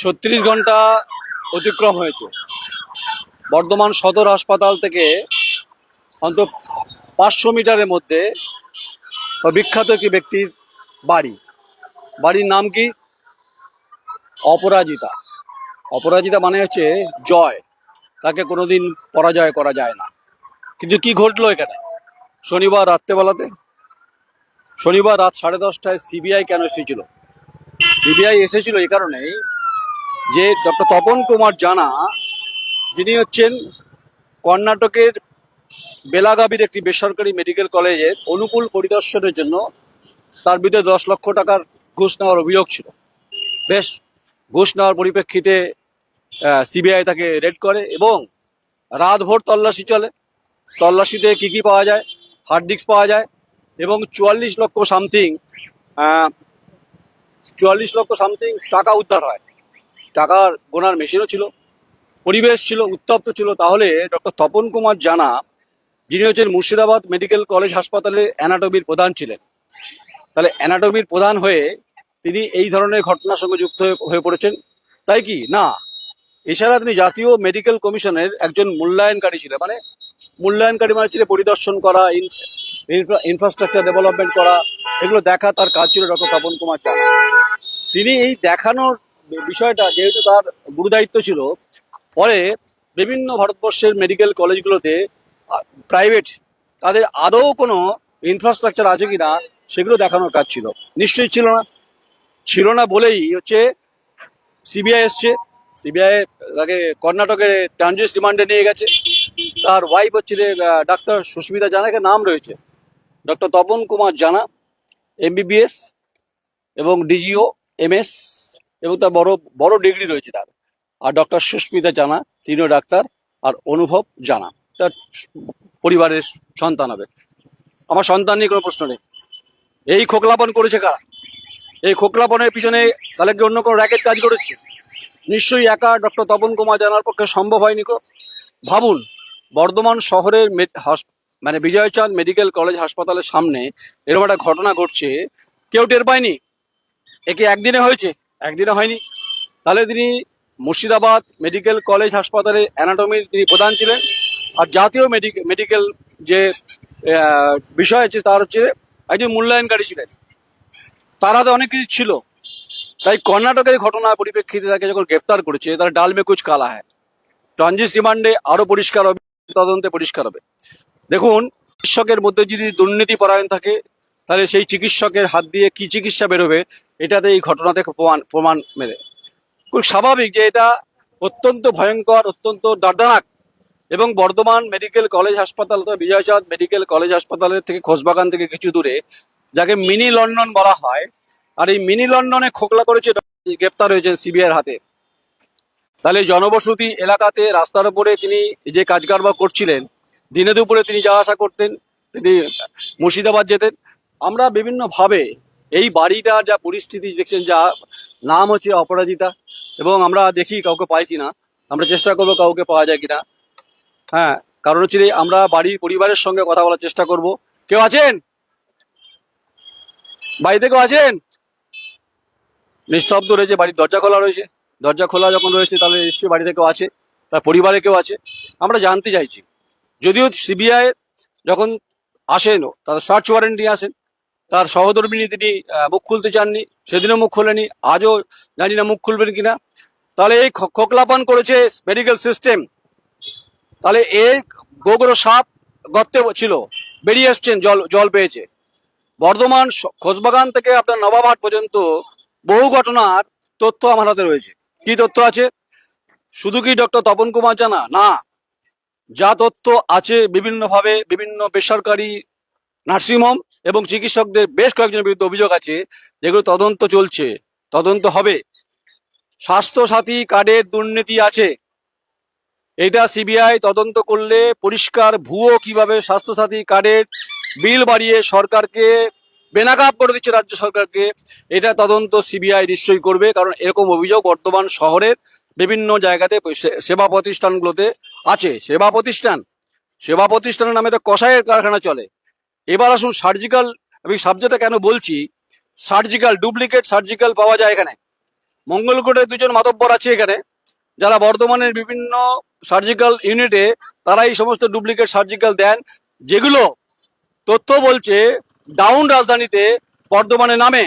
ছত্রিশ ঘণ্টা অতিক্রম হয়েছে। বর্ধমান সদর হাসপাতাল থেকে অন্তত পাঁচশো মিটারের মধ্যে বিখ্যাত একটি ব্যক্তির বাড়ি। বাড়ির নাম কি? অপরাজিতা। অপরাজিতা মানে হচ্ছে জয়। তাকে কোনোদিন পরাজয় করা যায় না। কিন্তু কি ঘটলো এখানে? শনিবার রাত্রেবেলাতে? শনিবার রাত সাড়ে দশটায় সিবিআই কেন এসেছিল? সিবিআই এসেছিল এই কারণেই যে ডক্টর তপন কুমার জানা, যিনি হচ্ছেন কর্ণাটকের বেলাগাবির একটি বেসরকারি মেডিকেল কলেজের অনুকূল পরিদর্শনের জন্য তার বিরুদ্ধে দশ লক্ষ টাকার ঘুষ নেওয়ার অভিযোগ ছিল। বেশ, ঘুষ নেওয়ার পরিপ্রেক্ষিতে সিবিআই তাকে রেড করে এবং রাতভর তল্লাশি চলে। তল্লাশিতে কি কি পাওয়া যায়? হার্ড ডিস্ক পাওয়া যায় এবং চুয়াল্লিশ লক্ষ সামথিং চুয়াল্লিশ লক্ষ সামথিং টাকা উদ্ধার হয়। টাকার গোনার মেশিনও ছিল, পরিবেশ ছিল, উত্তপ্ত ছিল। তাহলে ডক্টর তপন কুমার জানা, যিনি হচ্ছেন মুর্শিদাবাদ মেডিকেল কলেজ হাসপাতালে অ্যানাটমির প্রধান ছিলেন। তাহলে অ্যানাটমির প্রধান হয়ে তিনি এই ধরনের ঘটনার সঙ্গে যুক্ত হয়ে- পড়েছেন। তাই কি? না। এছাড়া তিনি জাতীয় মেডিকেল কমিশনের একজন মূল্যায়নকারী ছিলেন। মানে মূল্যায়নকারী মানে ছিল পরিদর্শন করা ইনফ্রাস্ট্রাকচার ডেভেলপমেন্ট করা, এগুলো দেখা তার কাজ ছিল ডক্টর তপন কুমার চানা তিনি এই দেখানোর বিষয়টা যেহেতু তার গুরুদায়িত্ব ছিল পরে বিভিন্ন ভারতবর্ষের মেডিকেল কলেজগুলোতে প্রাইভেট তাদের আদৌ কোনো ইনফ্রাস্ট্রাকচার আছে কি না সেগুলো দেখানোর কাজ ছিল। নিশ্চয়ই ছিল না। ছিল না বলেই হচ্ছে সিবিআই এসছে। সিবিআই তাকে কর্ণাটকের ট্রানজিট রিমান্ডে নিয়ে গেছে। তার ওয়াইফ হচ্ছে ডাক্তার সুস্মিতা জানাকে নাম রয়েছে। ডক্টর তপন কুমার জানা এমবিবিএস এবং ডিজিও এমএস এবং তার বড় বড় ডিগ্রি রয়েছে তার। আর ডক্টর সুস্মিতা জানা, তিনিও ডাক্তার, আর অনুভব জানা, তার পরিবারের সন্তান হবে। আমার সন্তান নিয়ে কোনো প্রশ্ন নেই। এই খোকলাপন করেছে কারা? এই খোকলাপনের পিছনে তাহলে কি অন্য কোনো র্যাকেট কাজ করেছে? নিশ্চয়ই একা ডক্টর তপন কুমার জানার পক্ষে সম্ভব হয়নি কো। ভাবুন, বর্ধমান শহরের মানে বিজয়চাঁদ মেডিকেল কলেজ হাসপাতালের সামনে এরকম একটা ঘটনা ঘটছে, কেউ টের পায়নি? একে একদিনে হয়েছে? একদিনে হয়নি। তাহলে তিনি মুর্শিদাবাদ মেডিকেল কলেজ হাসপাতালে অ্যানাটমির তিনি প্রধান ছিলেন। আর জাতীয় মেডিকেল যে বিষয় আছে তার হচ্ছে একজন মূল্যায়নকারী ছিলেন। তার হাতে অনেক কিছু ছিল। তাই কর্ণাটকের ঘটনার পরিপ্রেক্ষিতে তাকে যখন গ্রেপ্তার করেছে, তার ডাল মে কুচ কালা হয় ট্রানজিট রিমান্ডে আরও পরিষ্কার হবে, তদন্তে পরিষ্কার হবে। দেখুন, চিকিৎসকের মধ্যে যদি দুর্নীতি পরায়ণ থাকে, তাহলে সেই চিকিৎসকের হাত দিয়ে কি চিকিৎসা বেরোবে এটাতে এই ঘটনা থেকে প্রমাণ প্রমাণ মেলে। খুব স্বাভাবিক যে এটা অত্যন্ত ভয়ঙ্কর, অত্যন্ত দর্দনাক এবং বর্ধমান মেডিকেল কলেজ হাসপাতাল অথবা বিজয়চাঁদ মেডিকেল কলেজ হাসপাতালের থেকে খোসবাগান থেকে কিছু দূরে যাকে মিনি লন্ডন বলা হয়, আর এই মিনি লন্ডনে খোকলা করেছে গ্রেপ্তার হয়েছেন সিবিআইয়ের হাতে। তাহলে জনবসতি এলাকাতে রাস্তার উপরে তিনি যে কাজ কারবার করছিলেন, দিনে দুপুরে তিনি যাওয়া আসা করতেন, তিনি মুর্শিদাবাদ যেতেন। আমরা বিভিন্নভাবে এই বাড়িটার যা পরিস্থিতি দেখছেন, যা নাম হচ্ছে অপরাজিতা, এবং আমরা দেখি কাউকে পাই কিনা, আমরা চেষ্টা করব কাউকে পাওয়া যায় কিনা। হ্যাঁ কারণ হচ্ছে আমরা বাড়ির পরিবারের সঙ্গে কথা বলার চেষ্টা করব। কেউ আছেন? বাড়িতে কেউ আছেন? নিস্তব্ধ রয়েছে, বাড়ির দরজা খোলা রয়েছে। দরজা খোলা যখন রয়েছে, তাহলে নিশ্চয়ই বাড়িতে কেউ আছে, তার পরিবারে কেউ আছে। আমরা জানতে চাইছি, যদিও সিবিআই যখন আসেন, তাদের সার্চ ওয়ারেন্ট নিয়ে আসেন তার সহধর্মিনী তিনি মুখ খুলতে চাননি, সেদিনও মুখ খোলেনি, আজও জানি না মুখ খুলবেন কিনা। তাহলে এই খোকলাপান করেছে মেডিকেল সিস্টেম তাহলে এই গোগরো সাপ গর্তে ছিল, বেরিয়ে এসছেন জল জল পেয়েছে। বর্ধমান খোসবাগান থেকে আপনার নবাবহাট পর্যন্ত বহু ঘটনার তথ্য আমার হাতে রয়েছে। কি তথ্য আছে? শুধু কি ডক্টর তপন কুমার জানা? না। যা তথ্য আছে বিভিন্নভাবে, বিভিন্ন বেসরকারি নার্সিংহোম এবং চিকিৎসকদের বেশ কয়েকজনের বিরুদ্ধে অভিযোগ আছে যেগুলো তদন্ত চলছে। তদন্ত হবে। স্বাস্থ্য সাথী কার্ডের দুর্নীতি আছে। এটা সিবিআই তদন্ত করলে পরিষ্কার ভুয়ো কীভাবে স্বাস্থ্যসাথী কার্ডের বিল বাড়িয়ে সরকারকে বেনাকাপ করে দিচ্ছে রাজ্য সরকারকে, এটা তদন্ত সিবিআই নিশ্চয়ই করবে, কারণ এরকম অভিযোগ বর্তমান শহরের বিভিন্ন জায়গাতে সেবা প্রতিষ্ঠানগুলোতে আছে। সেবা প্রতিষ্ঠান, সেবা প্রতিষ্ঠানের নামে তো কষায়ের কারখানা চলে। এবার আসুন সার্জিক্যাল আমি সাবজেক্টটা কেন বলছি? সার্জিক্যাল ডুপ্লিকেট সার্জিক্যাল পাওয়া যায় এখানে। মঙ্গলকোটে দুজন মাতব্বর আছে এখানে। যারা বর্ধমানের বিভিন্ন সার্জিক্যাল ইউনিটে তারা এই সমস্ত ডুপ্লিকেট সার্জিক্যাল দেন। যেগুলো তথ্য বলছে ডাউন রাজধানীতে বর্ধমানে নামে।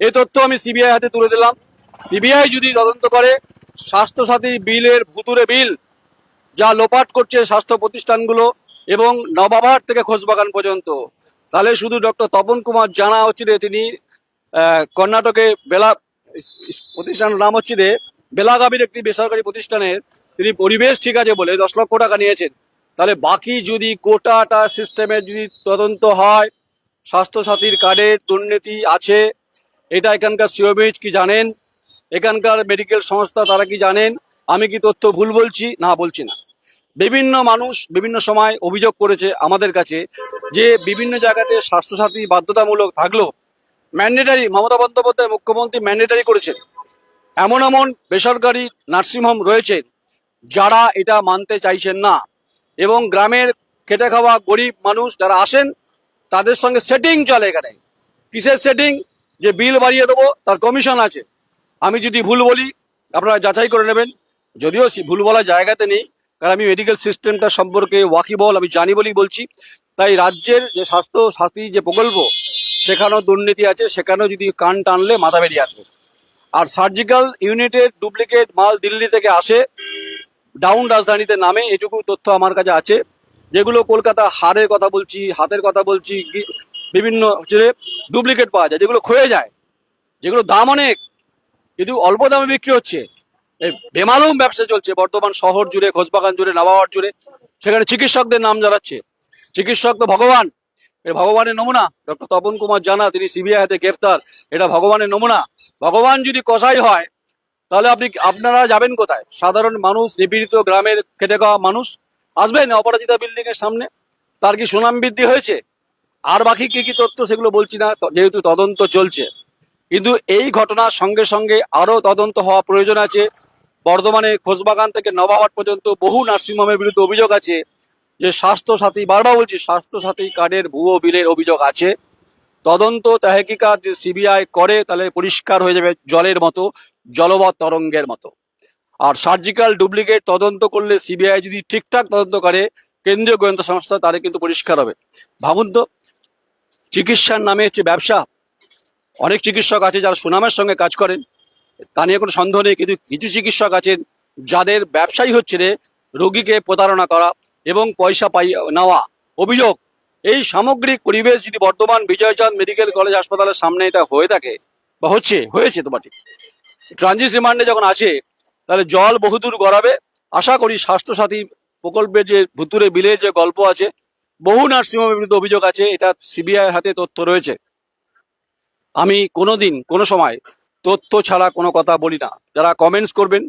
এই তথ্য আমি সিবিআই হাতে তুলে দিলাম। সিবিআই যদি তদন্ত করে, স্বাস্থ্যসাথী বিলের ভুতুরে বিল যা লোপাট করছে স্বাস্থ্য প্রতিষ্ঠানগুলো এবং নবাবহাট থেকে খোঁজবাগান পর্যন্ত। তাহলে শুধু ডক্টর তপন কুমার জানা হচ্ছে তিনি কর্ণাটকে বেলা প্রতিষ্ঠানের নাম হচ্ছে বেলাগামীর একটি বেসরকারি প্রতিষ্ঠানের তিনি পরিবেশ ঠিক আছে বলে দশ লক্ষ টাকা নিয়েছেন। তাহলে বাকি যদি কোটাটা সিস্টেমের যদি তদন্ত হয়, স্বাস্থ্যসাথীর কার্ডের দুর্নীতি আছে, এটা এখানকার সিওবিচ কি জানেন? এখানকার মেডিকেল সংস্থা তারা কি জানেন? আমি কি তথ্য ভুল বলছি? না বলছি না। বিভিন্ন মানুষ বিভিন্ন সময় অভিযোগ করেছে আমাদের কাছে যে বিভিন্ন জায়গাতে স্বাস্থ্যসাথী বাধ্যতামূলক থাকলেও ম্যান্ডেটারি মমতা বন্দ্যোপাধ্যায় মুখ্যমন্ত্রী ম্যান্ডেটারি করেছেন। এমন এমন বেসরকারি নার্সিংহোম রয়েছে যারা এটা মানতে চাইছেন না। এবং গ্রামের খেটে খাওয়া গরিব মানুষ যারা আসেন, তাদের সঙ্গে সেটিং চলে এখানে। কিসের সেটিং যে বিল বাড়িয়ে দেবো, তার কমিশন আছে। আমি যদি ভুল বলি, আপনারা যাচাই করে নেবেন। যদিও ভুল বলার জায়গাতে নেই কারণ আমি মেডিকেল সিস্টেমটা সম্পর্কে ওয়াকিবল আমি জানি বলেই বলছি। তাই রাজ্যের যে স্বাস্থ্য সাথী যে প্রকল্প, সেখানেও দুর্নীতি আছে, সেখানেও যদি কান টানলে মাথা বেরিয়ে আসবে। আর সার্জিক্যাল ইউনিটের ডুপ্লিকেট মাল দিল্লি থেকে আসে ডাউন রাজধানীতে নামে, এটুকু তথ্য আমার কাছে আছে। যেগুলো কলকাতা হাড়ের কথা বলছি, হাতের কথা বলছি বিভিন্ন হচ্ছে ডুপ্লিকেট পাওয়া যায়, যেগুলো ক্ষয়ে যায় যেগুলো দাম অনেক কিন্তু অল্প দামে বিক্রি হচ্ছে বেমালুম ব্যবসা চলছে, বর্তমান শহর জুড়ে খোঁজবাগান জুড়ে নবাবার জুড়ে। সেখানে চিকিৎসকদের নাম জানাচ্ছে। চিকিৎসক তো ভগবান। এ ভগবানের নমুনা, ডক্টর তপন কুমার জানা, তিনি সিবিআই হাতে গ্রেফতার এটা ভগবানের নমুনা। ভগবান যদি কষাই হয়, তাহলে আপনি, আপনারা যাবেন কোথায়? সাধারণ মানুষ, নিপীড়িত গ্রামের খেটে খাওয়া মানুষ আসবেন অপরাজিতা বিল্ডিং এর সামনে? তার কি সুনাম বৃদ্ধি হয়েছে? আর বাকি কি কি তথ্য সেগুলো বলছি না যেহেতু তদন্ত চলছে। কিন্তু এই ঘটনার সঙ্গে সঙ্গে আরও তদন্ত হওয়া প্রয়োজন আছে। বর্ধমানে খোঁজবাগান থেকে নবাবাদ পর্যন্ত বহু নার্সিংহোমের বিরুদ্ধে অভিযোগ আছে যে স্বাস্থ্য সাথী বারবার বলছি স্বাস্থ্য সাথী কার্ডের ভুয়ো বিলের অভিযোগ আছে। তদন্ত তেহকিকাত যদি সিবিআই করে, তাহলে পরিষ্কার হয়ে যাবে জলের মতো জলবৎ তরঙ্গের মতো। আর সার্জিক্যাল ডুপ্লিকেট তদন্ত করলে সিবিআই যদি ঠিকঠাক তদন্ত করে, কেন্দ্রীয় গোয়েন্দা সংস্থা তাহলে কিন্তু পরিষ্কার হবে। ভাবুন তো, চিকিৎসার নামে হচ্ছে ব্যবসা। অনেক চিকিৎসক আছে যারা সুনামের সঙ্গে কাজ করেন। তা নিয়ে কোনো সন্দেহ নেই, কিন্তু কিছু চিকিৎসক আছেন যাদের ব্যবসায়ী হচ্ছে রে, রোগীকে প্রতারণা করা এবং পয়সা পাই নেওয়া। অভিযোগ, এই সামগ্রিক পরিবেশ যদি বর্তমান বিজয়চাঁদ মেডিকেল কলেজ হাসপাতালের সামনে এটা হয়ে থাকে, বা হচ্ছে, হয়েছে তো বাটি ট্রানজিট রিমান্ডে যখন আছে, তাহলে জল বহুদূর গড়াবে। আশা করি স্বাস্থ্যসাথী প্রকল্পের যে ভুতুরে বিলের যে গল্প আছে, বহু নার্সিংহোমের বিরুদ্ধে অভিযোগ আছে, এটা সিবিআই হাতে তথ্য রয়েছে। আমি কোনোদিন, কোনো সময় তথ্য ছাড়া কোনো কথা বলি না। যারা কমেন্টস করবেন,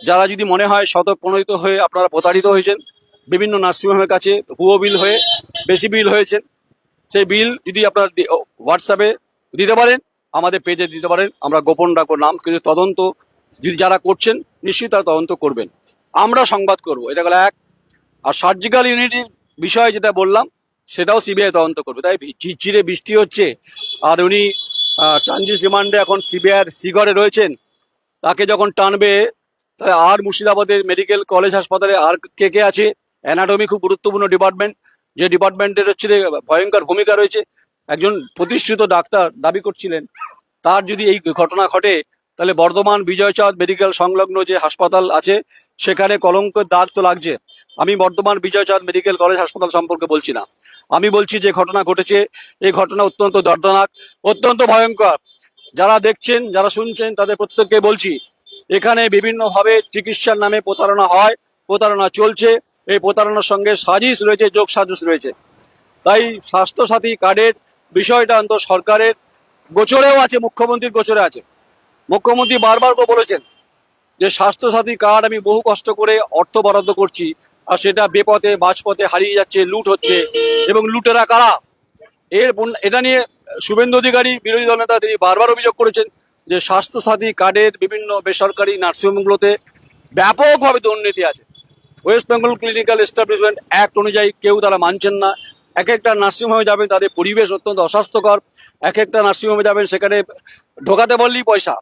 যারা যদি মনে হয় শতপ্রণোদিত হয়ে আপনারা প্রতারিত হয়েছেন, বিভিন্ন নার্সিংহোমের কাছে ভুয়ো বিল হয়ে বেশি বিল হয়েছে, সেই বিল যদি আপনার হোয়াটসঅ্যাপে দিতে পারেন, আমাদের পেজে দিতে পারেন, আমরা গোপন রাখব নাম, কিন্তু তদন্ত যদি যারা করছেন, নিশ্চয়ই তারা তদন্ত করবেন। আমরা সংবাদ করব, এটা গেল এক। আর সার্জিক্যাল ইউনিটির বিষয়ে যেটা বললাম, সেটাও সিবিআই তদন্ত করবে। তাই ঝিরঝিরে বৃষ্টি হচ্ছে, আর উনি ট্রানজিট রিমান্ডে এখন সিবিআইয়ের সিগরে রয়েছেন। তাকে যখন টানবে, তাহলে আর মুর্শিদাবাদের মেডিকেল কলেজ হাসপাতালে আর কে কে আছে? অ্যানাটমি খুব গুরুত্বপূর্ণ ডিপার্টমেন্ট যে ডিপার্টমেন্টের হচ্ছে ভয়ঙ্কর ভূমিকা রয়েছে। একজন প্রতিষ্ঠিত ডাক্তার দাবি করছিলেন, তার যদি এই ঘটনা ঘটে, তাহলে বর্ধমান বিজয়চাঁদ মেডিকেল সংলগ্ন যে হাসপাতাল আছে, সেখানে কলঙ্কের দাগ তো লাগছে। আমি বর্ধমান বিজয়চাঁদ মেডিকেল কলেজ হাসপাতাল সম্পর্কে বলছি না। আমি বলছি যে ঘটনা ঘটেছে, এই ঘটনা অত্যন্ত দর্দনাক, অত্যন্ত ভয়ঙ্কর। যারা দেখছেন, যারা শুনছেন, তাদের প্রত্যেককে বলছি, এখানে বিভিন্নভাবে চিকিৎসার নামে প্রতারণা হয়, প্রতারণা চলছে, এই প্রতারণার সঙ্গে সাজিশ রয়েছে, যোগ সাজস রয়েছে। তাই স্বাস্থ্যসাথী কার্ডের বিষয়টা অন্ত সরকারের গোচরেও আছে, মুখ্যমন্ত্রীর গোচরে আছে। মুখ্যমন্ত্রী বারবার বলেছেন যে স্বাস্থ্যসাথী কার্ড আমি বহু কষ্ট করে অর্থ বরাদ্দ করছি আর সেটা বেপথে, বাজপথে হারিয়ে যাচ্ছে, লুট হচ্ছে। এবং লুটেরা কারা? এর এটা নিয়ে শুভেন্দু অধিকারী, বিরোধী দল নেতা তিনি বারবার অভিযোগ করেছেন যে স্বাস্থ্যসাথী কার্ডের বিভিন্ন বেসরকারি নার্সিংহোমগুলোতে ব্যাপকভাবে দুর্নীতি আছে। West Bengal clinical establishment act অনুযায়ী কেউ তারা মানছেন না। এক একটা নার্সিংহোমে যাবেন, তাদের পরিবেশ অত্যন্ত অস্বাস্থ্যকর। এক একটা নার্সিংহোমে যাবেন, সেখানে ঢোকাতে বললেই পয়সা।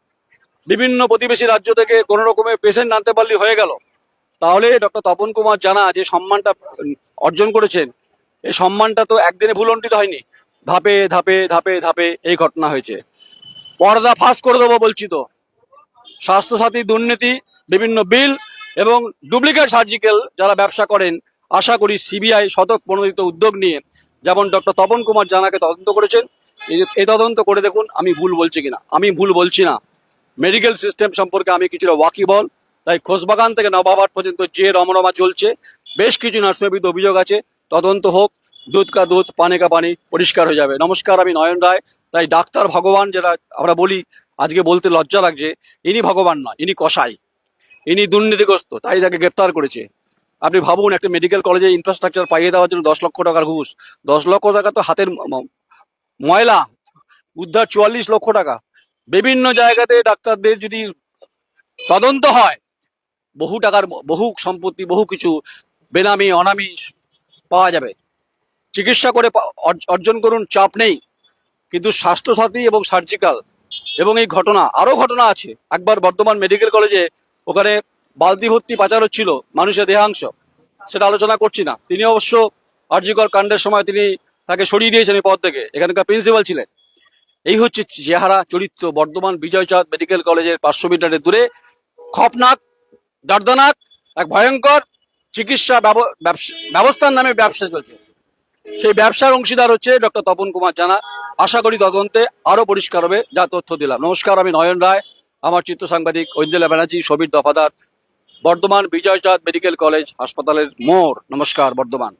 বিভিন্ন প্রতিবেশী রাজ্য থেকে কোনো রকমের পেশেন্ট আনতে পারলে হয়ে গেল। তাহলে ডক্টর তপন কুমার জানা যে সম্মানটা অর্জন করেছেন, এই সম্মানটা তো একদিনে ভুলণ্ঠিত হয়নি। ধাপে ধাপে ধাপে ধাপে এই ঘটনা হয়েছে। পর্দা ফাঁস করে দেবো বলছি তো। স্বাস্থ্যসাথী দুর্নীতি, বিভিন্ন বিল এবং ডুপ্লিকেট সার্জিক্যাল যারা ব্যবসা করেন, আশা করি সিবিআই শতক প্রণোদিত উদ্যোগ নিয়ে যেমন ডক্টর তপন কুমার জানাকে তদন্ত করেছেন, এই তদন্ত করে দেখুন আমি ভুল বলছি কিনা। আমি ভুল বলছি না। মেডিকেল সিস্টেম সম্পর্কে আমি কিছুটা ওয়াকিবল তাই খোসবাগান থেকে নবাবহাট পর্যন্ত যে রমরমা চলছে, বেশ কিছু নার্সের বিরুদ্ধে অভিযোগ আছে। তদন্ত হোক, দুধ কা দুধ, পানি কা পানি পরিষ্কার হয়ে যাবে। নমস্কার, আমি নয়ন রায়। তাই ডাক্তার ভগবান যেটা আমরা বলি, আজকে বলতে লজ্জা লাগছে, ইনি ভগবান নয়, ইনি কসাই। ইনি দুর্নীতিগ্রস্ত, তাই তাকে গ্রেপ্তার করেছে। আপনি ভাবুন, একটা মেডিকেল কলেজে ইনফ্রাস্ট্রাকচার পাইয়ে দেওয়ার জন্য দশ লক্ষ টাকার ঘুষ। দশ লক্ষ টাকা তো হাতের ময়লা, উদ্ধার চুয়াল্লিশ লক্ষ টাকা। বিভিন্ন জায়গাতে ডাক্তারদের যদি তদন্ত হয় বহু টাকার বহু সম্পত্তি, বহু কিছু বেনামি, অনামি পাওয়া যাবে। চিকিৎসা করে অর্জন করুন, চাপ নেই। কিন্তু স্বাস্থ্যসাথী এবং সার্জিক্যাল এবং এই ঘটনা আরও ঘটনা আছে। একবার বর্ধমান মেডিকেল কলেজে ওখানে বালতি ভর্তি পাচার হচ্ছিল মানুষের দেহাংশ। সেটা আলোচনা করছি না। তিনি অবশ্য আর্যিকর কাণ্ডের সময় তিনি তাকে সরিয়ে দিয়েছেন এই পদ থেকে। এখানকার প্রিন্সিপাল ছিলেন। এই হচ্ছে চেহারা, চরিত্র বর্ধমান বিজয়চাঁদ মেডিকেল কলেজের পাঁচশো মিটারের দূরে। খপনাক দর্দনাক এক ভয়ঙ্কর চিকিৎসা ব্যব- ব্যবস্থার নামে ব্যবসা চলছে। সেই ব্যবসার অংশীদার হচ্ছে ডক্টর তপন কুমার জানা। আশা করি তদন্তে আরও পরিষ্কার হবে, যা তথ্য দিলাম। নমস্কার, আমি নয়ন রায়। আমার চিত্র সাংবাদিক ঐন্দলা ব্যানার্জি সবির দফাদার, বর্ধমান বিজয়চাঁদ মেডিকেল কলেজ হাসপাতালের মোড়। নমস্কার, বর্ধমান।